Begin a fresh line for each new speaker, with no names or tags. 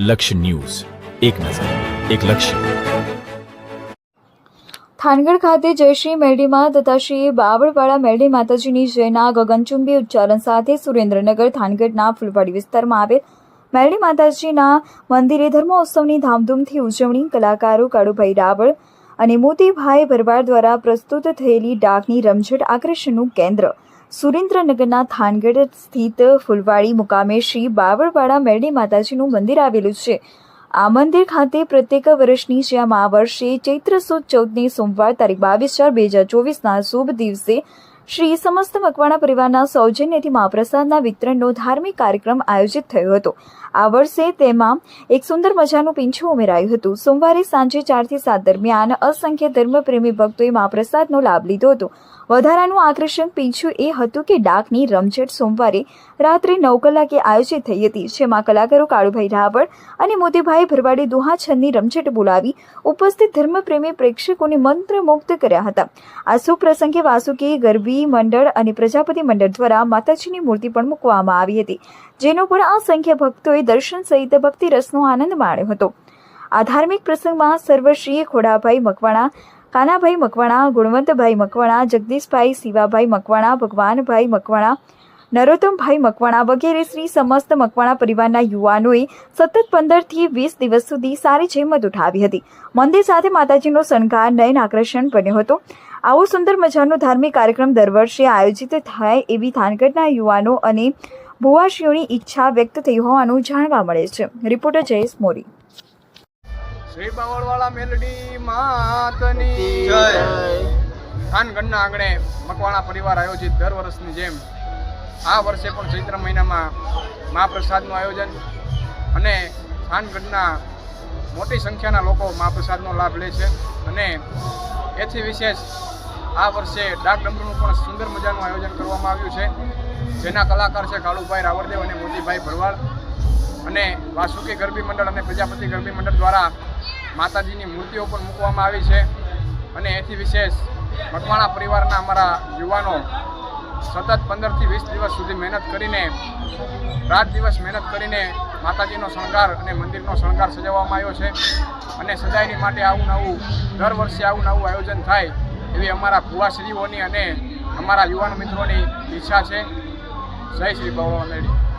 લક્ષ્ય ન્યૂઝ. એક નજર, એક લક્ષ્ય.
થાનગઢ ખાતે જયશ્રી મેરડીમાં તથા શ્રી બાવળવાળા મેરડી માતાજીની જયના ગગનચુંબી ઉચ્ચારણ સાથે સુરેન્દ્રનગર થાનગઢના ફૂલવાડી વિસ્તારમાં આવેલ મેરડી માતાજીના મંદિરે ધર્મોત્સવની ધામધૂમથી ઉજવણી કલાકારો કાળુભાઈ રાવળ અને મોતીભાઈ ભરવાડ દ્વારા પ્રસ્તુત થયેલી ડાકની રમઝટ આકર્ષણનું કેન્દ્ર સુરેન્દ્રનગરના થાનગઢ સ્થિત ફૂલવાડી મુકામે શ્રી બાવળવાડા મેરડી માતાજીનું મંદિર આવેલું છે. આ મંદિર ખાતે પ્રત્યેક વર્ષની જેમ આ વર્ષે ચૈત્ર સુદ ચૌદની સોમવાર તારીખ બાવીસ ચાર બે હજાર ચોવીસના શુભ દિવસે શ્રી સમસ્ત મકવાણા પરિવારના સૌજન્યથી મહાપ્રસાદના વિતરણનો ધાર્મિક કાર્યક્રમ આયોજિત થયો હતો. આ વર્ષે તેમાં એક સુંદર મજાનું પીંછું ઉમેરાયું હતું. સોમવારે સાંજે ચારથી સાત દરમિયાન અસંખ્ય ધર્મપ્રેમી ભક્તોએ મહાપ્રસાદનો લાભ લીધો હતો. વધારાનું આકર્ષક પીંછું એ હતું કે ડાકની રમઝટ સોમવારે રાત્રે નવ કલાકે આયોજિત થઈ હતી, જેમાં કલાકારો કાળુભાઈ રાવળ અને મોતીભાઈ ભરવાડે દુહાછંદની રમઝટ બોલાવી ઉપસ્થિત ધર્મપ્રેમી પ્રેક્ષકોને મંત્રમુગ્ધ કર્યા હતા. આ શુભ પ્રસંગે વાસુકી ગરબી મંડળ અને પ્રજાપતિ મંડળ દ્વારા માતાજીની મૂર્તિ પણ મૂકવામાં આવી હતી, જેનો પણ અસંખ્ય ભક્તોએ દર્શન સહિત ભક્તિ આનંદ માણ્યો હતો. આ ધાર્મિક પ્રસંગમાં સર્વશ્રી ખોડાભાઈ મકવાણા, કાનાભાઈ મકવાણા, ગુણવંતભાઈ મકવાણા, જગદીશભાઈ શિવાભાઈ મકવાણા, ભગવાનભાઈ મકવાણા, નરોત્તમભાઈ મકવાણા વગેરે શ્રી સમસ્ત મકવાણા પરિવારના યુવાનોએ સતત પંદરથી વીસ દિવસ સુધી સારી જહેમત ઉઠાવી હતી. મંદિર સાથે માતાજીનો શણગાર, નયન આકર્ષણ બન્યો હતો. આવો સુંદર મજાનો ધાર્મિક કાર્યક્રમ દર વર્ષે આયોજિત થાય એવી થાનગઢના યુવાનો અને ભુવાશીઓની ઈચ્છા વ્યક્ત થઈ હોવાનું જાણવા મળે છે રિપોર્ટર જયેશ મોરી
શ્રી બાવળવાળા મેલડી માતની
જય.
થાનગઢના આંગણે મકવાણા પરિવાર આયોજિત દર વર્ષની જેમ આ વર્ષે પણ ચૈત્ર મહિનામાં મહાપ્રસાદનું આયોજન અને થાનગઢના મોટી સંખ્યાના લોકો મહાપ્રસાદનો લાભ લે છે અને એથી વિશેષ આ વર્ષે ડાક ડમરૂનું પણ સુંદર મજાનું આયોજન કરવામાં આવ્યું છે, જેના કલાકાર છે કાળુભાઈ રાવળદેવ અને મોતીભાઈ ભરવાડ. અને વાસુકી ગરબી મંડળ અને પ્રજાપતિ ગરબી મંડળ દ્વારા માતાજીની મૂર્તિઓ પણ મૂકવામાં આવી છે. અને એથી વિશેષ મકવાણા પરિવારના અમારા યુવાનો સતત પંદરથી વીસ દિવસ સુધી મહેનત કરીને, રાત દિવસ મહેનત કરીને માતાજીનો શણગાર અને મંદિરનો શણગાર સજાવવામાં આવ્યો છે અને સદાયની માટે આવું નવું, દર વર્ષે આવું નવું આયોજન થાય એવી અમારા ભુવાશ્રીઓની અને અમારા યુવાન મિત્રોની ઈચ્છા છે. જય શ્રી મેળી